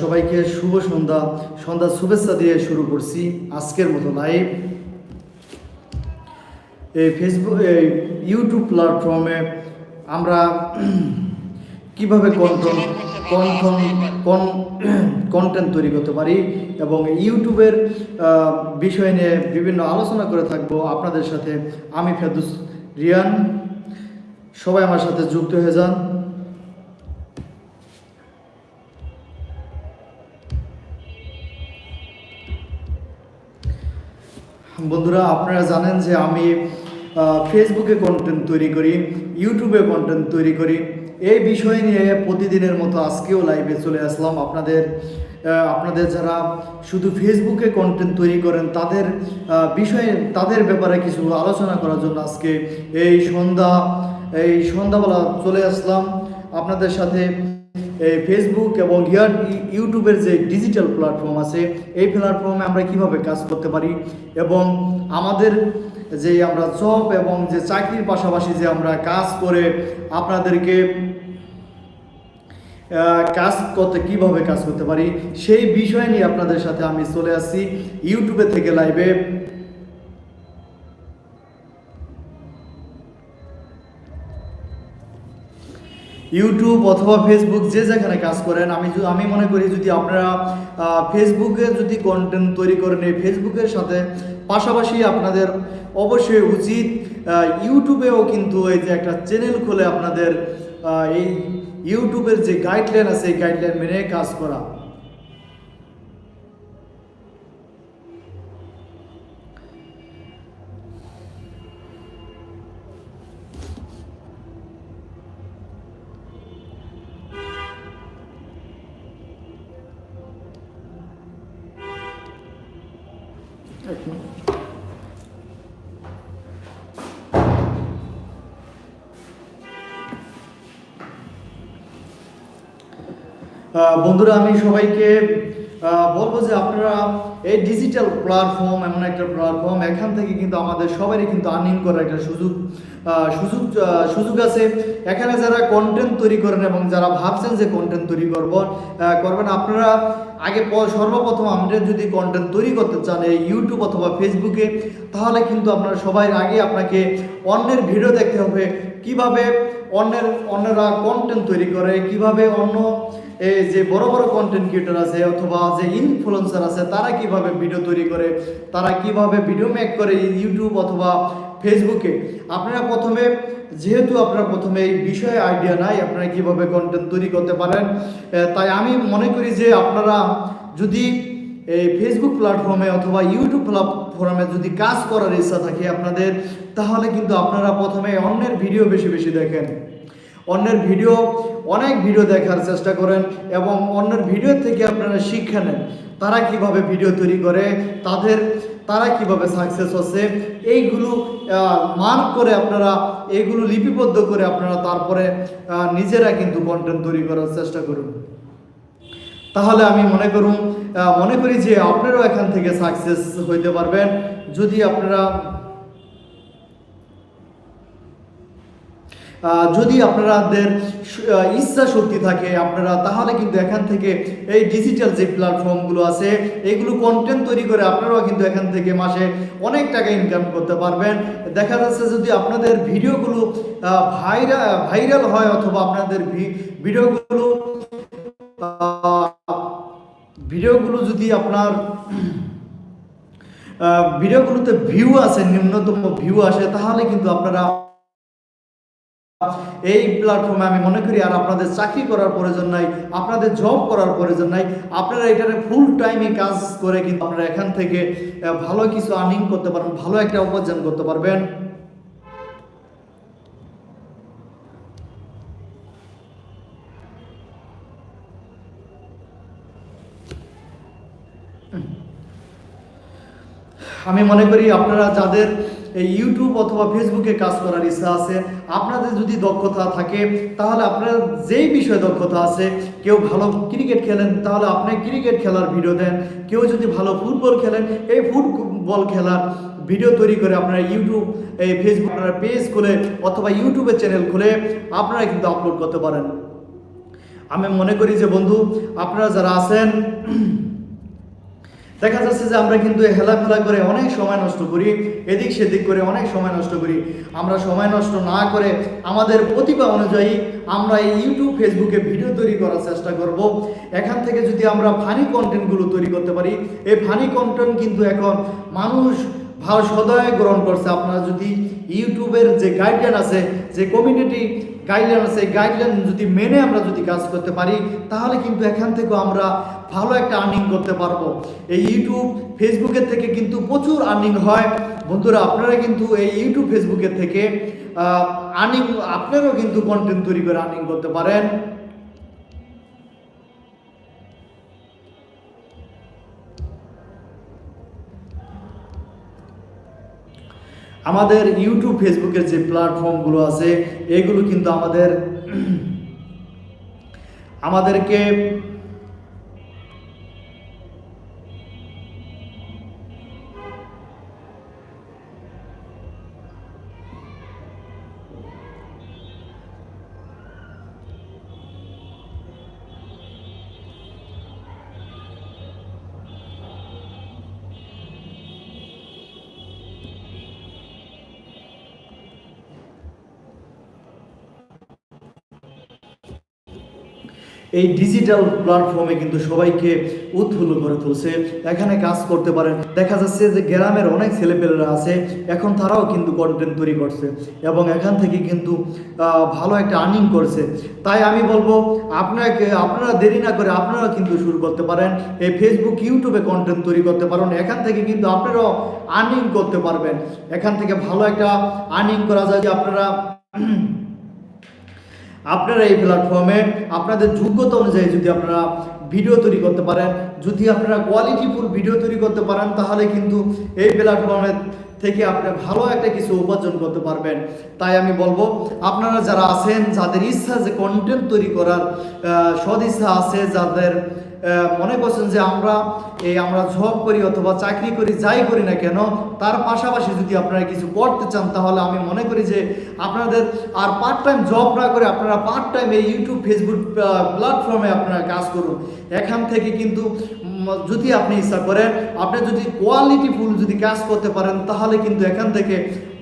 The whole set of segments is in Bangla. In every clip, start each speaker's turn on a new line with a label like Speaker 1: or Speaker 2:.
Speaker 1: সবাইকে শুভ সন্ধ্যা সন্ধ্যা শুভেচ্ছা দিয়ে শুরু করছি আজকের মতো লাইভ এই ফেসবুক এই ইউটিউব প্ল্যাটফর্মে আমরা কীভাবে কন্টন কন্টন কন কন্টেন্ট তৈরি করতে পারি এবং ইউটিউবের বিষয় নিয়ে বিভিন্ন আলোচনা করে থাকব আপনাদের সাথে। আমি ফেরদুস রিয়ান। সবাই আমার সাথে যুক্ত হয়ে যান। বন্ধুরা, আপনারা জানেন যে আমি ফেসবুকে কন্টেন্ট তৈরি করি ইউটিউবে কন্টেন্ট তৈরি করি। এই বিষয় নিয়ে প্রতিদিনের মতো আজকেও লাইভে চলে আসলাম। আপনাদের আপনাদের যারা শুধু ফেসবুকে কন্টেন্ট তৈরি করেন, তাদের বিষয়ে, তাদের ব্যাপারে কিছু আলোচনা করার জন্য আজকে এই সন্ধ্যা, এই সন্ধ্যাবেলা চলে আসলাম। আপনাদের সাথে ফেসবুক এবং ইয়ার ইউটিউবের যে ডিজিটাল প্ল্যাটফর্ম আছে, এই প্ল্যাটফর্মে আমরা কীভাবে কাজ করতে পারি এবং আমাদের যে আমরা জব এবং যে চাকরির পাশাপাশি যে আমরা কাজ করে আপনাদেরকে কাজ করতে কীভাবে কাজ করতে পারি, সেই বিষয় নিয়ে আপনাদের সাথে আমি চলে আসছি। ইউটিউবে থেকে লাইভে ইউটিউব অথবা ফেসবুক যে যেখানে কাজ করেন, আমি আমি মনে করি যদি আপনারা ফেসবুকে যদি কন্টেন্ট তৈরি করে এই ফেসবুকের সাথে পাশাপাশি আপনাদের অবশ্যই উচিত ইউটিউবেও কিন্তু এই যে একটা চ্যানেল খুলে আপনাদের এই ইউটিউবের যে গাইডলাইন আছে, এই গাইডলাইন মেনে কাজ করা। বন্ধুরা, আমি সবাইকে বলব যে আপনারা এই ডিজিটাল প্ল্যাটফর্ম এমন একটা প্ল্যাটফর্ম এখান থেকে কিন্তু আমাদের সবারই কিন্তু আর্নিং করার একটা সুযোগ সুযোগ সুযোগ আছে। এখানে যারা কন্টেন্ট তৈরি করেন এবং যারা ভাবছেন যে কন্টেন্ট তৈরি করব করবেন, আপনারা আগে সর্বপ্রথম আমাদের যদি কন্টেন্ট তৈরি করতে চান এই ইউটিউব অথবা ফেসবুকে তাহলে কিন্তু আপনারা সবাই আগে আপনাকে অন্যের ভিডিও দেখতে হবে। কীভাবে অন্যের, অন্যরা কন্টেন্ট তৈরি করে, কীভাবে অন্য এই যে বড় বড় কন্টেন্ট ক্রিয়েটর আছে অথবা যে ইনফ্লুয়েন্সার আছে, তারা কীভাবে ভিডিও তৈরি করে, তারা কীভাবে ভিডিও মেক করে ইউটিউব অথবা ফেসবুকে আপনারা প্রথমে, যেহেতু আপনারা প্রথমে এই বিষয়ে আইডিয়া নাই, আপনারা কীভাবে কন্টেন্ট তৈরি করতে পারেন তাই আমি মনে করি যে আপনারা যদি এই ফেসবুক প্ল্যাটফর্মে অথবা ইউটিউব প্ল্যাটফর্মে যদি কাজ করার ইচ্ছা থাকে আপনাদের, তাহলে কিন্তু আপনারা প্রথমে অন্যের ভিডিও বেশি বেশি দেখেন। অন্যের ভিডিও, অনেক ভিডিও দেখার চেষ্টা করেন এবং অন্যের ভিডিও থেকে আপনারা শিক্ষা নেন তারা কীভাবে ভিডিও তৈরি করে, তাদের, তারা কীভাবে সাকসেস হচ্ছে, এইগুলো মার্ক করে আপনারা, এইগুলো লিপিবদ্ধ করে আপনারা তারপরে নিজেরা কিন্তু কন্টেন্ট তৈরি করার চেষ্টা করুন। তাহলে আমি মনে করুন মনে করি যে আপনারাও এখান থেকে সাকসেস হইতে পারবেন। যদি আপনারা যদি আপনাদের ইচ্ছা শক্তি থাকে আপনারা, তাহলে কিন্তু এখান থেকে এই ডিজিটাল যে প্ল্যাটফর্মগুলো আছে, এগুলো কন্টেন্ট তৈরি করে আপনারাও কিন্তু এখান থেকে মাসে অনেক টাকা ইনকাম করতে পারবেন। দেখা যাচ্ছে যদি আপনাদের ভিডিওগুলো ভাইরাল ভাইরাল হয় অথবা আপনাদের ভিডিওগুলো ভিডিওগুলো যদি আপনার ভিডিওগুলোতে ভিউ আছে নিম্নতম ভিউ আসে, তাহলে কিন্তু আপনারা এই প্ল্যাটফর্মে আমি মনে করি আর আপনাদের চাকরি করার প্রয়োজন নাই, আপনাদের জব করার প্রয়োজন নাই, আপনারা এখানে ফুল টাইমে কাজ করে কিন্তু আপনারা এখান থেকে ভালো কিছু আর্নিং করতে পারবেন, ভালো একটা উপার্জন করতে পারবেন। আমি মনে করি আপনারা যাদের এই ইউটিউব অথবা ফেসবুকে কাজ করার ইচ্ছা আছে। আপনাদের যদি দক্ষতা থাকে, তাহলে আপনার যেই বিষয়ে দক্ষতা আছে, কেউ ভালো ক্রিকেট খেলেন, তাহলে আপনি ক্রিকেট খেলার ভিডিও দেন। কেউ যদি ভালো ফুটবল খেলেন, এই ফুটবল খেলার ভিডিও তৈরি করে আপনারা ইউটিউব এই ফেসবুক আপনারা পেজ খুলে অথবা ইউটিউবের চ্যানেল খুলে আপনারা কিন্তু আপলোড করতে পারেন। আমি মনে করি যে বন্ধু, আপনারা যারা আছেন দেখা যাচ্ছে যে আমরা কিন্তু হেলাফেলা করে অনেক সময় নষ্ট করি, এদিক সেদিক করে অনেক সময় নষ্ট করি। আমরা সময় নষ্ট না করে আমাদের প্রতিভা অনুযায়ী আমরা এই ইউটিউব, ফেসবুকে ভিডিও তৈরি করার চেষ্টা করব। এখান থেকে যদি আমরা ফানি কন্টেন্টগুলো তৈরি করতে পারি, এই ফানি কন্টেন্ট কিন্তু এখন মানুষ ভালো সদয় গ্রহণ করছে। আপনারা যদি ইউটিউবের যে গাইডলাইন আছে, যে কমিউনিটি গাইডলাইন আছে গাইডলাইন যদি মেনে আমরা যদি কাজ করতে পারি, তাহলে কিন্তু এখান থেকেও আমরা ভালো একটা আর্নিং করতে পারব। এই ইউটিউব ফেসবুকের থেকে কিন্তু প্রচুর আর্নিং হয়। বন্ধুরা, আপনারা কিন্তু এই ইউটিউব ফেসবুকের থেকে আর্নিং আপনারাও কিন্তু কন্টেন্ট তৈরি করে আর্নিং করতে পারেন। আমাদের ইউটিউব ফেসবুকের যে প্ল্যাটফর্মগুলো আছে এগুলো কিন্তু আমাদের আমাদেরকে এই ডিজিটাল প্ল্যাটফর্মে কিন্তু সবাইকে উৎফুল্ল করে তুলছে। এখানে কাজ করতে পারেন। দেখা যাচ্ছে যে গ্রামের অনেক ছেলেপেলেরা আছে, এখন তারাও কিন্তু কন্টেন্ট তৈরি করছে এবং এখান থেকে কিন্তু ভালো একটা আর্নিং করছে। তাই আমি বলব, আপনাকে, আপনারা দেরি না করে আপনারা কিন্তু শুরু করতে পারেন। এই ফেসবুক ইউটিউবে কন্টেন্ট তৈরি করতে পারেন। এখান থেকে কিন্তু আপনারাও আর্নিং করতে পারবেন। এখান থেকে ভালো একটা আর্নিং করা যায় যে আপনারা আপনারা এই প্ল্যাটফর্মে আপনাদের যোগ্যতা অনুযায়ী যদি আপনারা ভিডিও তৈরি করতে পারেন, যদি আপনারা কোয়ালিটিফুল ভিডিও তৈরি করতে পারেন, তাহলে কিন্তু এই প্ল্যাটফর্মের থেকে আপনি ভালো একটা কিছু উপার্জন করতে পারবেন। তাই আমি বলব, আপনারা যারা আছেন, যাদের ইচ্ছা যে কন্টেন্ট তৈরি করার সদিচ্ছা আছে, যাদের মনে করছেন যে আমরা এই আমরা জব করি অথবা চাকরি করি, যাই করি না কেন, তার পাশাপাশি যদি আপনারা কিছু করতে চান, তাহলে আমি মনে করি যে আপনাদের আর পার্ট টাইম জব না করে আপনারা পার্ট টাইম এই ইউটিউব ফেসবুক প্ল্যাটফর্মে আপনারা কাজ করুন। এখান থেকে কিন্তু যদি আপনি ইচ্ছা করেন, আপনি যদি কোয়ালিটি ফুল যদি কাজ করতে পারেন, তাহলে কিন্তু এখান থেকে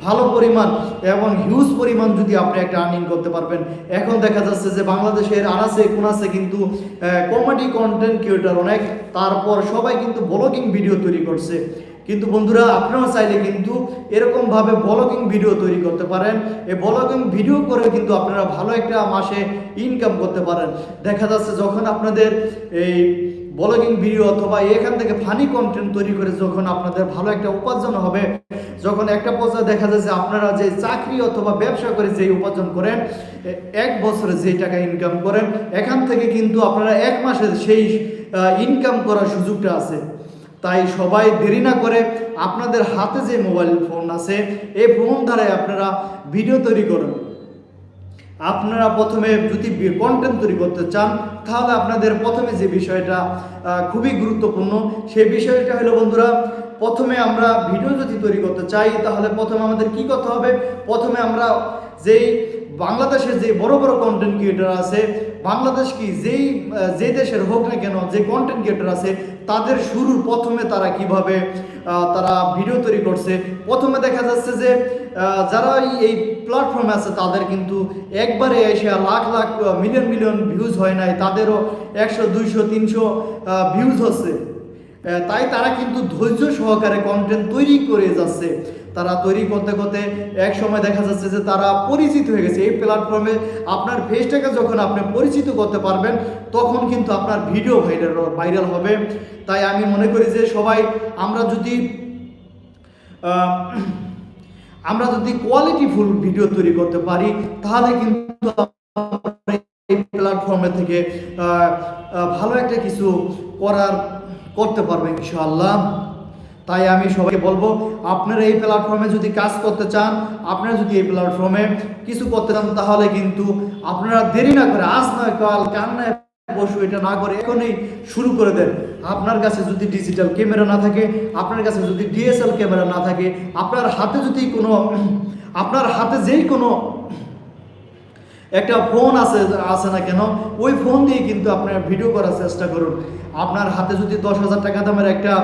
Speaker 1: ভালো পরিমাণ এবং হিউজ পরিমাণ যদি আপনি একটা আর্নিং করতে পারবেন। এখন দেখা যাচ্ছে যে বাংলাদেশের আনাসে কোনাসে কিন্তু কমেডি কন্টেন্ট ক্রিয়েটার অনেক, তারপর সবাই কিন্তু ব্লগিং ভিডিও তৈরি করছে। কিন্তু বন্ধুরা আপনারা চাইলে কিন্তু এরকমভাবে ব্লগিং ভিডিও তৈরি করতে পারেন। এই ব্লগিং ভিডিও করে কিন্তু আপনারা ভালো একটা মাসে ইনকাম করতে পারেন। দেখা যাচ্ছে যখন আপনাদের এই ব্লগিং ভিডিও অথবা এখান থেকে ফানি কন্টেন্ট তৈরি করে যখন আপনাদের ভালো একটা উপার্জন হবে, যখন একটা পর্যায়ে দেখা যায় যে আপনারা যে চাকরি অথবা ব্যবসা করে যেই উপার্জন করেন এক বছরে যেই টাকা ইনকাম করেন, এখান থেকে কিন্তু আপনারা এক মাসে সেই ইনকাম করার সুযোগটা আছে। তাই সবাই দেরি না করে আপনাদের হাতে যে মোবাইল ফোন আছে, এই ফোন দ্বারাই আপনারা ভিডিও তৈরি করুন। আপনারা প্রথমে যদি কন্টেন্ট তৈরি করতে চান, তাহলে আপনাদের প্রথমে যে বিষয়টা খুবই গুরুত্বপূর্ণ, সেই বিষয়টা হলো বন্ধুরা, প্রথমে আমরা ভিডিও যদি তৈরি করতে চাই, তাহলে প্রথমে আমাদের কি করতে হবে? প্রথমে আমরা যেই বাংলাদেশের যে বড় বড় কন্টেন্ট ক্রিয়েটার আছে বাংলাদেশ কি যেই যে দেশের হোক না কেন, যে কন্টেন্ট ক্রিয়েটার আছে, তাদের শুরুর প্রথমে তারা কীভাবে তারা ভিডিও তৈরি করছে? প্রথমে দেখা যাচ্ছে যে যারা এই- প্ল্যাটফর্মে আছে, তাদের কিন্তু একবারে এসে lakh lakh million million views হয় নাই, তাদেরও একশো, দুইশো, তিনশো ভিউজ হচ্ছে। তাই তারা কিন্তু ধৈর্য সহকারে কন্টেন্ট তৈরি করে যাচ্ছে। তারা তৈরি করতে করতে এক সময় দেখা যাচ্ছে যে তারা পরিচিত হয়ে গেছে। এই প্ল্যাটফর্মে আপনার ফেসটাকে যখন আপনি পরিচিত করতে পারবেন, তখন কিন্তু আপনার ভিডিও ভাইরাল ভাইরাল হবে। তাই আমি মনে করি যে সবাই, আমরা যদি আমরা যদি কোয়ালিটিফুল ভিডিও তৈরি করতে পারি, তাহলে কিন্তু এই প্ল্যাটফর্মে থেকে ভালো একটা কিছু করার করতে পারবে ইনশাআল্লাহ। তাই আমি সবাইকে বলব, আপনারা এই প্ল্যাটফর্মে যদি কাজ করতে চান, আপনারা যদি এই প্ল্যাটফর্মে কিছু করতে চান, তাহলে কিন্তু আপনারা দেরি না করে আজ নয় কাল কাল নয় বসু এটা না করে এখনই শুরু করে দেন। আপনার কাছে যদি ডিজিটাল ক্যামেরা না থাকে, আপনার কাছে যদি ডিএসএল ক্যামেরা না থাকে, আপনার হাতে যদি কোনো, আপনার হাতে যেই কোনো একটা ফোন আছে আছে না কেন, ওই ফোন দিয়ে কিন্তু আপনার ভিডিও করার চেষ্টা করুন। আপনার হাতে যদি দশ হাজার টাকা দামের একটা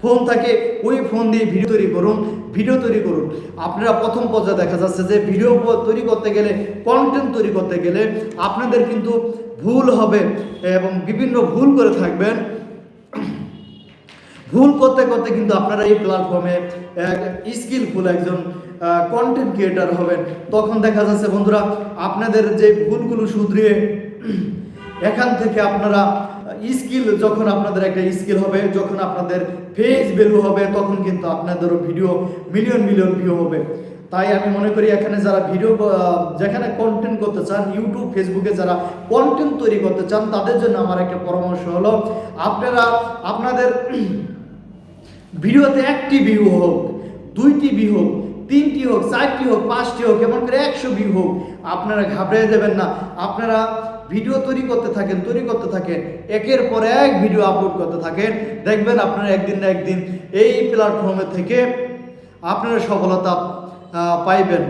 Speaker 1: ফোন থাকে, ওই ফোন দিয়ে ভিডিও তৈরি করুন, ভিডিও তৈরি করুন। আপনারা প্রথম পর্যায়ে দেখা যাচ্ছে যে ভিডিও তৈরি করতে গেলে কন্টেন্ট তৈরি করতে গেলে আপনাদের কিন্তু ভুল হবে এবং বিভিন্ন ভুল করে থাকবেন। ভুল করতে করতে কিন্তু আপনারা এই প্ল্যাটফর্মে এক স্কিলফুল একজন কন্টেন্ট ক্রিয়েটার হবেন। তখন দেখা যাচ্ছে, বন্ধুরা, আপনাদের যে ভুলগুলো শুধরিয়ে এখান থেকে আপনারা স্কিল যখন আপনাদের একটা স্কিল হবে, যখন আপনাদের ফেস ভ্যালু হবে, তখন কিন্তু আপনাদেরও ভিডিও মিলিয়ন মিলিয়ন ভিউ হবে। তাই আমি মনে করি, এখানে যারা ভিডিও যেখানে কন্টেন্ট করতে চান ইউটিউব ফেসবুকে যারা কন্টেন্ট তৈরি করতে চান, তাদের জন্য আমার একটা পরামর্শ হলো, আপনারা, আপনাদের ভিডিওতে একটি ভিউ হোক, দুইটি ভিউ হোক তিনটি হোক, চারটি হোক, পাঁচটি হোক, এমন করে একশো ভিউ হোক, আপনারা ঘাবড়ে যাবেন না। আপনারা ভিডিও তৈরি করতে থাকেন, তৈরি করতে থাকেন, একের পর এক ভিডিও আপলোড করতে থাকেন। দেখবেন আপনারা একদিন না একদিন এই প্ল্যাটফর্মে থেকে আপনারা সফলতা পাইবেন।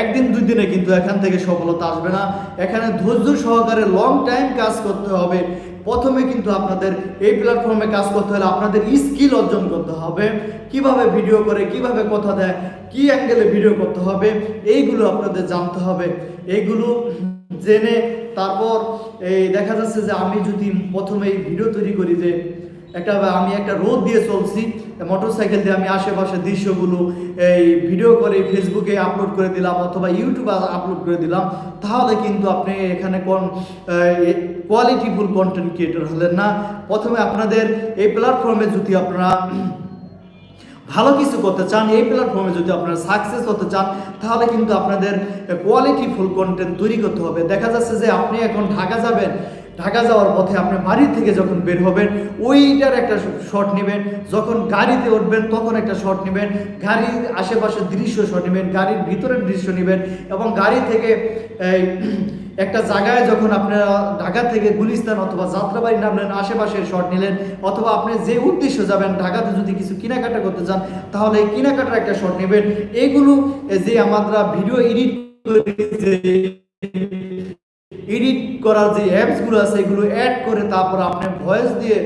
Speaker 1: একদিন দুই দিনে কিন্তু এখান থেকে সফলতা আসবে না। এখানে ধৈর্য সহকারে লং টাইম কাজ করতে হবে। প্রথমে কিন্তু আপনাদের এই প্ল্যাটফর্মে কাজ করতে হলে আপনাদের স্কিল অর্জন করতে হবে। কীভাবে ভিডিও করে, কীভাবে কথা দেয়, কি অ্যাঙ্গেলে ভিডিও করতে হবে, এইগুলো আপনাদের জানতে হবে। এইগুলো জেনে তারপর এই দেখা যাচ্ছে যে আমি যদি প্রথমে এই ভিডিও তৈরি করি যে একটা আমি একটা রোদ দিয়ে চলছি মোটর সাইকেল দিয়ে আমি আশেপাশে দৃশ্যগুলো, এই ভিডিও করে ফেসবুকে আপলোড করে দিলাম অথবা ইউটিউবে আপলোড করে দিলাম, তাহলে কিন্তু আপনি এখানে কোন কোয়ালিটিফুল কন্টেন্ট ক্রিয়েটর হলেন না। প্রথমে আপনাদের এই প্ল্যাটফর্মে যদি আপনারা ভালো কিছু করতে চান, এই প্ল্যাটফর্মে যদি আপনারা সাকসেস হতে চান, তাহলে কিন্তু আপনাদের কোয়ালিটি ফুল কন্টেন্ট তৈরি করতে হবে। দেখা যাচ্ছে যে আপনি এখন ঢাকা যাবেন ঢাকা যাওয়ার পথে আপনি বাড়ি থেকে যখন বের হবেন, ওইটার একটা শট নেবেন। যখন গাড়িতে উঠবেন, তখন একটা শট নেবেন। গাড়ির আশেপাশের দৃশ্য শট নেবেন, গাড়ির ভিতরের দৃশ্য নেবেন এবং গাড়ি থেকে একটা জায়গায় যখন আপনারা ঢাকা থেকে গুলিস্তান অথবা যাত্রাবাড়ি নামলেন, আশেপাশের শট নিলেন, অথবা আপনি যে উদ্দেশ্য যাবেন, ঢাকাতে যদি কিছু কেনাকাটা করতে চান, তাহলে কেনাকাটার একটা শট নেবেন। এইগুলো যে আমরা ভিডিও এডিট করি এডিট করার যে অ্যাপসগুলো আছে এগুলো অ্যাড করে তারপর আপনি ভয়েস দিয়ে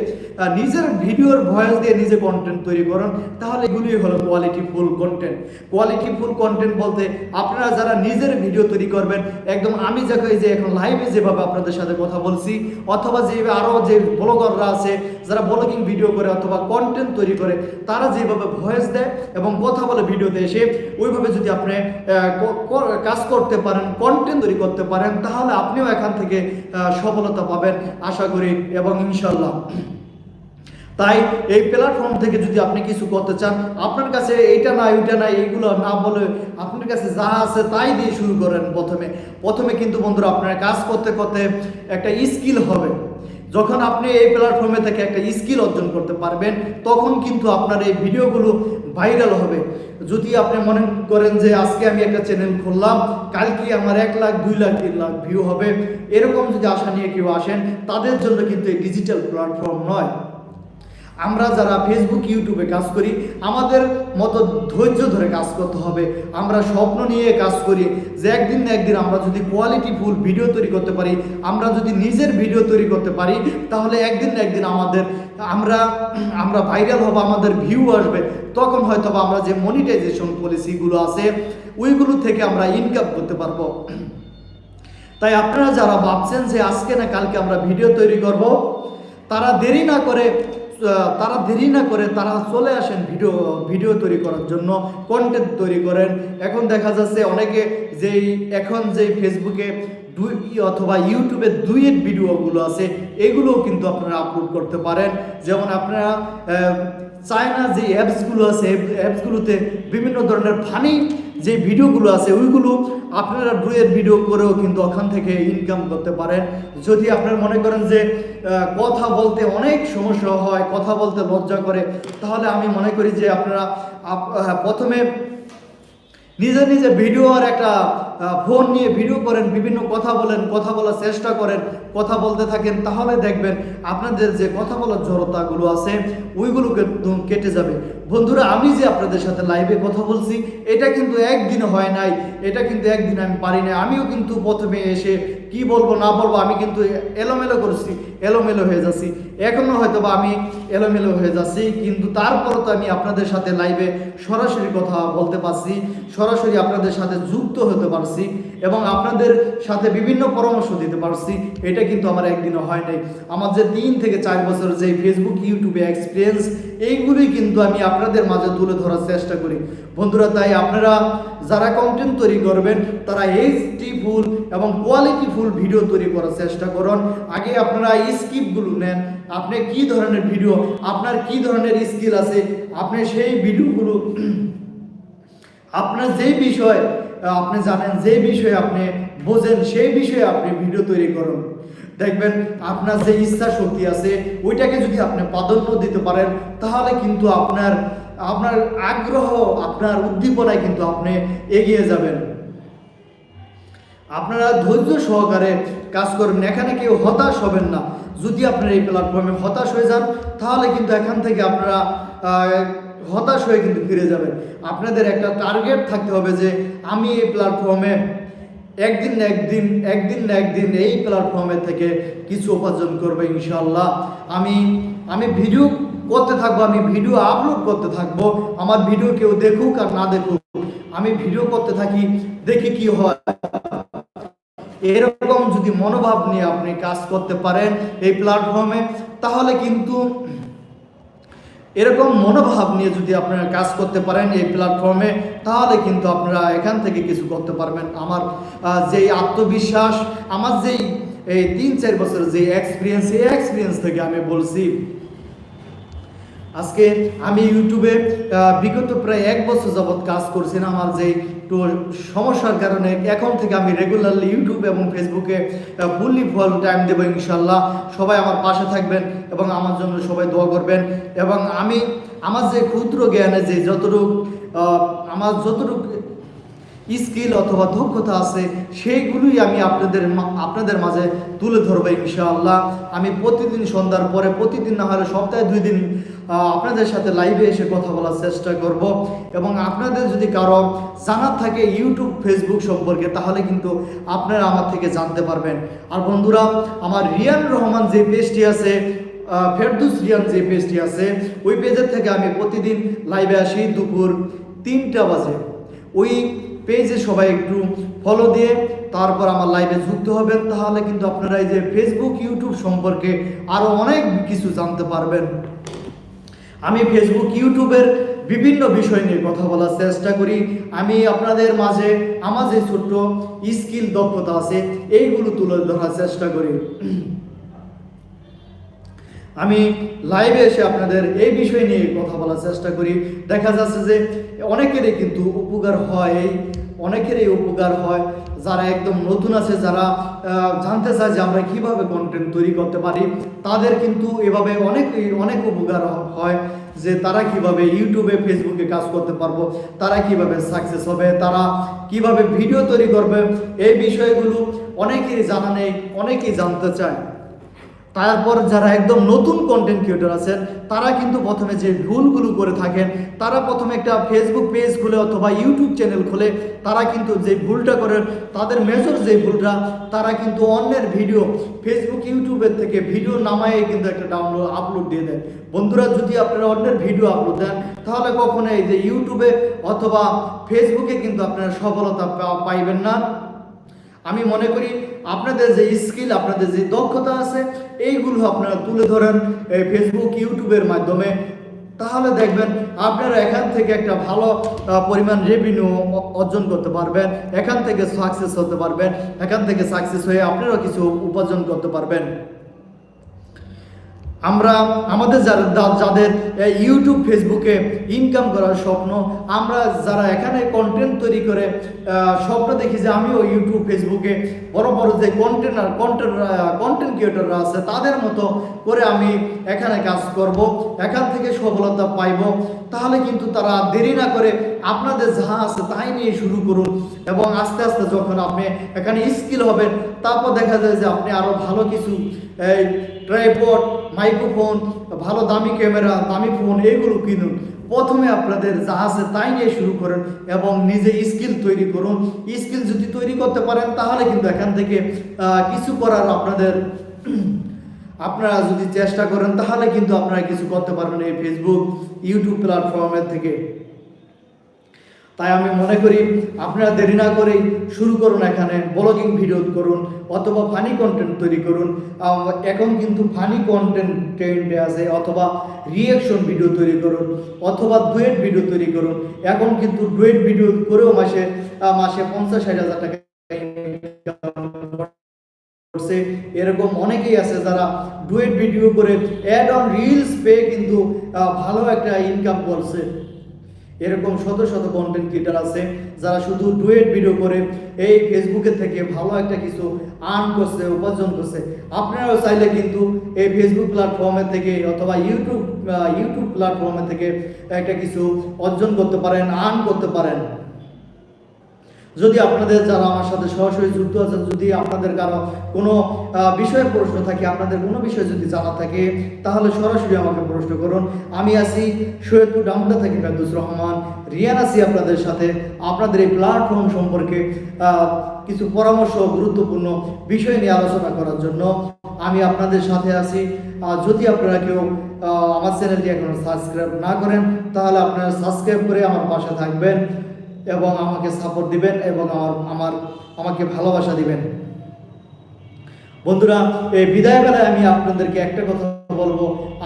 Speaker 1: নিজের ভিডিওর ভয়েস দিয়ে নিজে কন্টেন্ট তৈরি করুন, তাহলে এগুলোই হলো quality full content quality full content বলতে আপনারা যারা নিজের ভিডিও তৈরি করবেন, একদম আমি যাকে যে এখন লাইভে যেভাবে আপনাদের সাথে কথা বলছি, অথবা যে আরও যে ব্লগাররা আছে, যারা ব্লগিং ভিডিও করে অথবা কন্টেন্ট তৈরি করে, তারা যেভাবে ভয়েস দেয় এবং কথা বলে ভিডিওতে এসে, ওইভাবে যদি আপনি কাজ করতে পারেন কন্টেন্ট তৈরি করতে পারেন, তাহলে আপনিও এখান থেকে সফলতা পাবেন, আশা করি এবং ইনশাল্লাহ তাই এই প্ল্যাটফর্ম থেকে যদি আপনি কিছু করতে চান, আপনার কাছে এইটা না ওইটা না এইগুলো না বলে আপনার কাছে যা আছে তাই দিয়ে শুরু করেন প্রথমে। প্রথমে কিন্তু বন্ধুরা আপনার কাজ করতে করতে একটা স্কিল হবে। যখন আপনি এই প্ল্যাটফর্মে থেকে একটা স্কিল অর্জন করতে পারবেন, তখন কিন্তু আপনার এই ভিডিওগুলো ভাইরাল হবে। যদি আপনি মনে করেন যে আজকে আমি একটা চ্যানেল খুললাম, কালকে আমার এক লাখ, দুই লাখ, তিন লাখ ভিউ হবে, এরকম যদি আশা নিয়ে কেউ আসেন, তাদের জন্য কিন্তু এই ডিজিটাল প্ল্যাটফর্ম নয়। আমরা যারা ফেসবুক ইউটিউবে কাজ করি, আমাদের মতো ধৈর্য ধরে কাজ করতে হবে। আমরা স্বপ্ন নিয়ে কাজ করি যে একদিন না একদিন আমরা যদি কোয়ালিটি ফুল ভিডিও তৈরি করতে পারি, আমরা যদি নিজের ভিডিও তৈরি করতে পারি, তাহলে একদিন না একদিন আমাদের, আমরা আমরা ভাইরাল হব, আমাদের ভিউ আসবে। তখন হয়তো আমরা যে মনিটাইজেশন পলিসিগুলো আছে, ওইগুলো থেকে আমরা ইনকাম করতে পারব। তাই আপনারা যারা ভাবছেন যে আজকে না কালকে আমরা ভিডিও তৈরি করব, তারা দেরি না করে তারা দেরি না করে তারা চলে আসেন ভিডিও ভিডিও তৈরি করার জন্য কন্টেন্ট তৈরি করেন। এখন দেখা যাচ্ছে অনেকে যেই, এখন যেই ফেসবুকে দুই অথবা ইউটিউবে দুইয়ের ভিডিওগুলো আছে, এগুলোও কিন্তু আপনারা আপলোড করতে পারেন। যেমন আপনারা চায়না যে অ্যাপসগুলো আছে অ্যাপসগুলোতে বিভিন্ন ধরনের ফানি যে ভিডিওগুলো আছে, ওইগুলো আপনারা ডুয়ের ভিডিও করেও কিন্তু ওখান থেকে ইনকাম করতে পারেন। যদি আপনারা মনে করেন যে কথা বলতে অনেক সমস্যা হয়, কথা বলতে লজ্জা করে, তাহলে আমি মনে করি যে আপনারা প্রথমে নিজে নিজে ভিডিও আর একটা ফোন নিয়ে ভিডিও করেন, বিভিন্ন কথা বলেন, কথা বলার চেষ্টা করেন, কথা বলতে থাকেন, তাহলে দেখবেন আপনাদের যে কথা বলার জড়তাগুলো আছে, ওইগুলো কেটে যাবে। বন্ধুরা, আমি যে আপনাদের সাথে লাইভে কথা বলছি, এটা কিন্তু একদিন হয় নাই, এটা কিন্তু একদিন আমি পারি না আমিও কিন্তু প্রথমে এসে কি বলব, না বলব, আমি কিন্তু এলোমেলো করছি, এলোমেলো হয়ে যাচ্ছি। এখনও হয়তো বা আমি এলোমেলো হয়ে যাচ্ছি, কিন্তু তারপরও তো আমি আপনাদের সাথে লাইভে সরাসরি কথা বলতে পারছি, সরাসরি আপনাদের সাথে যুক্ত হতে পারছি। এবং আপনাদের সাথে বিভিন্ন পরামর্শ দিতে পারছি। এটা কিন্তু আমার একদিনও হয় নাই। আমার যে তিন থেকে চার বছর যে ফেসবুক ইউটিউবে এক্সপিরিয়েন্স এইগুলোই কিন্তু আমি আপনাদের মাঝে তুলে ধরার চেষ্টা করি। বন্ধুরা, তাই আপনারা যারা কন্টেন্ট তৈরি করবেন, তারা এইচডি ফুল এবং কোয়ালিটি ফুল ভিডিও তৈরি করার চেষ্টা করুন। আগে আপনারা স্কিপগুলো নেন। আপনি কি ধরনের ভিডিও আপনার কি ধরনের স্কিল আছে, আপনি সেই ভিডিওগুলো আপনার যেই বিষয় আপনি জানেন যে বিষয়ে আপনি বোঝেন, সেই বিষয়ে আপনি ভিডিও তৈরি করুন। দেখবেন আপনার যে ইচ্ছা শক্তি আছে, ওইটাকে যদি আপনি প্রাধান্য দিতে পারেন, তাহলে কিন্তু আপনার আপনার আগ্রহ, আপনার উদ্দীপনায় কিন্তু আপনি এগিয়ে যাবেন। আপনারা ধৈর্য সহকারে কাজ করবেন এখানে কেউ হতাশ হবেন না। যদি আপনারা এই প্ল্যাটফর্মে হতাশ হয়ে যান, তাহলে কিন্তু এখান থেকে আপনারা হতাশ হয়ে কিন্তু ফিরে যাবেন। আপনাদের একটা টার্গেট থাকতে হবে যে আমি এই প্ল্যাটফর্মে একদিন না একদিন একদিন না একদিন এই প্ল্যাটফর্মে থেকে কিছু উপার্জন করবে ইনশাল্লাহ আমি আমি ভিডিও করতে থাকব, আমি ভিডিও আপলোড করতে থাকব। আমার ভিডিও কেউ দেখুক আর না দেখুক, আমি ভিডিও করতে থাকি, দেখি কি হয়। এরকম যদি মনোভাব নিয়ে আপনি কাজ করতে পারেন এই প্ল্যাটফর্মে তাহলে কিন্তু এরকম মনোভাব নিয়ে যদি আপনারা কাজ করতে পারেন এই প্ল্যাটফর্মে তাহলে কিন্তু আপনারা এখান থেকে কিছু করতে পারবেন। আমার যেই আত্মবিশ্বাস, আমার যেই এই তিন চার বছরের যে এক্সপিরিয়েন্স এই এক্সপিরিয়েন্স থেকে আমি বলছি আজকে আমি ইউটিউবে বিগত প্রায় এক বছর যাবৎ কাজ করছি না, আমার যে একটু সমস্যার কারণে এখন থেকে আমি রেগুলারলি ইউটিউব এবং ফেসবুকে ফুললি ফুল টাইম দেবো ইনশাল্লাহ। সবাই আমার পাশে থাকবেন এবং আমার জন্য সবাই দোয়া করবেন। এবং আমি, আমার যে ক্ষুদ্র জ্ঞানে যে যতটুকু আমার যতটুকু স্কিল অথবা দক্ষতা আছে, সেইগুলোই আমি আপনাদের আপনাদের মাঝে তুলে ধরবো ইনশাআল্লাহ। আমি প্রতিদিন সন্ধ্যার পরে, প্রতিদিন না হলে সপ্তাহে দুই দিন আপনাদের সাথে লাইভে এসে কথা বলার চেষ্টা করব। এবং আপনাদের যদি কারও জানার থাকে ইউটিউব ফেসবুক সম্পর্কে, তাহলে কিন্তু আপনারা আমার থেকে জানতে পারবেন। আর বন্ধুরা, আমার রিয়ান রহমান যে পেজটি আছে ফেরদুস রিয়ান যে পেজটি আছে, ওই পেজের থেকে আমি প্রতিদিন লাইভে আসি দুপুর তিনটা বাজে। ওই পেজে সবাই একটু ফলো দিয়ে তারপর আমার লাইভে যুক্ত হবেন, তাহলে কিন্তু আপনারা এই যে ফেসবুক ইউটিউব সম্পর্কে আরও অনেক কিছু জানতে পারবেন। আমি ফেসবুক ইউটিউবের বিভিন্ন বিষয় নিয়ে কথা বলার চেষ্টা করি। আমি আপনাদের মাঝে আমার যে ছোট্ট স্কিল দক্ষতা আছে, এইগুলো তুলে ধরার চেষ্টা করি। আমি লাইভে এসে আপনাদের এই বিষয় নিয়ে কথা বলার চেষ্টা করি। দেখা যাচ্ছে যে অনেকেরই কিন্তু উপকার হয় এই অনেকেরই উপকার হয়। যারা একদম নতুন আছে, যারা জানতে চায় যে আমরা কীভাবে কন্টেন্ট তৈরি করতে পারি, তাদের কিন্তু এভাবে অনেক অনেক উপকার হয় যে তারা কীভাবে ইউটিউবে ফেসবুকে কাজ করতে পারব, তারা কীভাবে সাকসেস হবে, তারা কীভাবে ভিডিও তৈরি করবে, এই বিষয়গুলো অনেকেই জানা নেই, অনেকেই জানতে চায়। তারপর যারা একদম নতুন কন্টেন্ট ক্রিয়েটর আছেন, তারা কিন্তু প্রথমে যে ভুলগুলো করে থাকেন, তারা প্রথমে একটা ফেসবুক পেজ খুলে অথবা ইউটিউব চ্যানেল খুলে, তারা কিন্তু যে ভুলটা করেন, তাদের মেজর যে ভুলটা, তারা কিন্তু অন্যের ভিডিও ফেসবুক ইউটিউবের থেকে ভিডিও নামায়ে কিন্তু একটা ডাউনলোড আপলোড দিয়ে দেন। বন্ধুরা, যদি আপনারা অন্যের ভিডিও আপলোড দেন, তাহলে কখনো এই যে ইউটিউবে অথবা ফেসবুকে কিন্তু আপনারা সফলতা পাইবেন না। আমি মনে করি আপনাদের যে স্কিল আপনাদের যে দক্ষতা আছে, এইগুলো আপনারা তুলে ধরেন ফেসবুক ইউটিউবের মাধ্যমে। তাহলে দেখবেন আপনারা এখান থেকে একটা ভালো পরিমাণ রেভিনিউ অর্জন করতে পারবেন, এখান থেকে সাকসেস হতে পারবেন, এখান থেকে সাকসেস হয়ে আপনারাও কিছু উপার্জন করতে পারবেন। আমরা আমাদের যারা যাদের ইউটিউব ফেসবুকে ইনকাম করার স্বপ্ন, আমরা যারা এখানে কন্টেন্ট তৈরি করে স্বপ্ন দেখি যে আমিও ইউটিউব ফেসবুকে বড় বড় যে কন্টেনার কন্টেন্ট কন্টেন্ট ক্রিয়েটররা আছে, তাদের মতো করে আমি এখানে কাজ করব, এখান থেকে সফলতা পাইব। তাহলে কিন্তু তারা দেরি না করে আপনাদের যাহা আছে তাই নিয়ে শুরু করুন। এবং আস্তে আস্তে যখন আপনি এখানে স্কিল হবেন, তারপর দেখা যায় যে আপনি আরও ভালো কিছু ট্রাইপড মাইক্রোফোন, ভালো দামি ক্যামেরা, দামি ফোন এইগুলো কিনুন। প্রথমে আপনাদের যা আছে তাই নিয়ে শুরু করেন এবং নিজে স্কিল তৈরি করুন। স্কিল যদি তৈরি করতে পারেন, তাহলে কিন্তু এখান থেকে কিছু করার আপনাদের, আপনারা যদি চেষ্টা করেন, তাহলে কিন্তু আপনারা কিছু করতে পারবেন এই ফেসবুক ইউটিউব প্ল্যাটফর্মের থেকে। তাই আমি মনে করি আপনারা দেরি না করেই শুরু করুন এখানে ব্লগিং ভিডিও করুন অথবা ফানি কন্টেন্ট তৈরি করুন। এখন কিন্তু ফানি কন্টেন্ট ট্রেন্ডে আছে অথবা রিয়েকশন ভিডিও তৈরি করুন অথবা ডুয়েট ভিডিও তৈরি করুন। এখন কিন্তু ডুয়েট ভিডিও করেও মাসে মাসে পঞ্চাশ হাজার টাকা করছে। এরকম অনেকেই আছে যারা ডুয়েট ভিডিও করে অ্যাড অন রিলস পেয়ে কিন্তু ভালো একটা ইনকাম করছে। এরকম শত শত কন্টেন্ট ক্রিয়েটার আছে যারা শুধু ডুয়েট ভিডিও করে, এই ফেসবুকে থেকে ভালো একটা কিছু আর্ন করছে, উপার্জন করছে। আপনারাও চাইলে কিন্তু এই ফেসবুক প্ল্যাটফর্মের থেকে অথবা ইউটিউব ইউটিউব প্ল্যাটফর্মের থেকে একটা কিছু অর্জন করতে পারেন আর্ন করতে পারেন। যদি আপনাদের যারা আমার সাথে সরাসরি যুক্ত আছেন, যদি আপনাদের কারও কোনো বিষয়ে প্রশ্ন থাকে, আপনাদের কোনো বিষয় যদি জানা থাকে, তাহলে সরাসরি আমাকে প্রশ্ন করুন। আমি আছি সৈয়দপুর ডামুডা থেকে ফেরদুস রহমান, রিয়ান আছি আপনাদের সাথে। আপনাদের এই প্ল্যাটফর্ম সম্পর্কে কিছু পরামর্শ, গুরুত্বপূর্ণ বিষয় নিয়ে আলোচনা করার জন্য আমি আপনাদের সাথে আছি। যদি আপনারা কেউ আমার চ্যানেলটি এখনও সাবস্ক্রাইব না করেন, তাহলে আপনারা সাবস্ক্রাইব করে আমার পাশে থাকবেন। এবং আমাকে সাপোর্ট দিবেন এবং আমার আমার, আমাকে ভালোবাসা দিবেন। বন্ধুরা, এই বিদায় বেলায় আমি আপনাদেরকে একটা কথা বলব।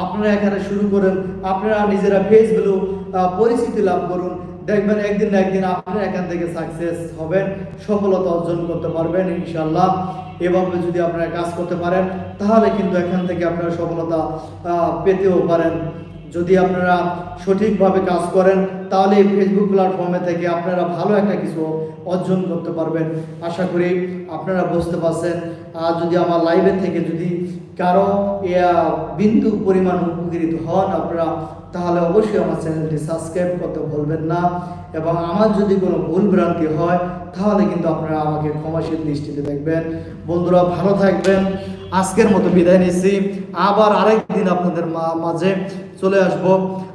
Speaker 1: আপনারা এখানে শুরু করেন, আপনারা নিজেরা ফেস ভ্যালু পরিচিতি লাভ করুন। দেখবেন একদিন না একদিন আপনারা এখান থেকে সাকসেস হবেন, সফলতা অর্জন করতে পারবেন ইনশাল্লাহ এভাবে যদি আপনারা কাজ করতে পারেন, তাহলে কিন্তু এখান থেকে আপনারা সফলতা পেতেও পারেন। যদি আপনারা সঠিকভাবে কাজ করেন, তাহলে এই ফেসবুক প্ল্যাটফর্মে থেকে আপনারা ভালো একটা কিছু অর্জন করতে পারবেন। আশা করি আপনারা বুঝতে পারছেন। আর যদি আমার লাইভে থেকে যদি কারও বিন্দু পরিমাণ উপকৃত হন আপনারা, তাহলে অবশ্যই আমার চ্যানেলটি সাবস্ক্রাইব করতে ভুলবেন না। এবং আমার যদি কোনো ভুল ভ্রান্তি হয়, তাহলে কিন্তু আপনারা আমাকে ক্ষমাশীল দৃষ্টিতে দেখবেন। বন্ধুরা, ভালো থাকবেন। আজকের মতো বিদায় নিচ্ছি। আবার আরেক দিন আপনাদের মাঝে চলে আসব।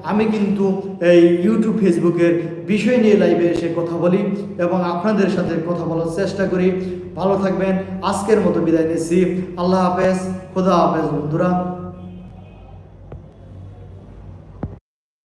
Speaker 1: আমি কিন্তু এই ইউটিউব ফেসবুকের বিষয় নিয়ে লাইভে এসে কথা বলি এবং আপনাদের সাথে কথা বলার চেষ্টা করি। ভালো থাকবেন। আজকের মতো বিদায় নিচ্ছি। আল্লাহ হাফেজ। খোদা হাফেজ বন্ধুরা।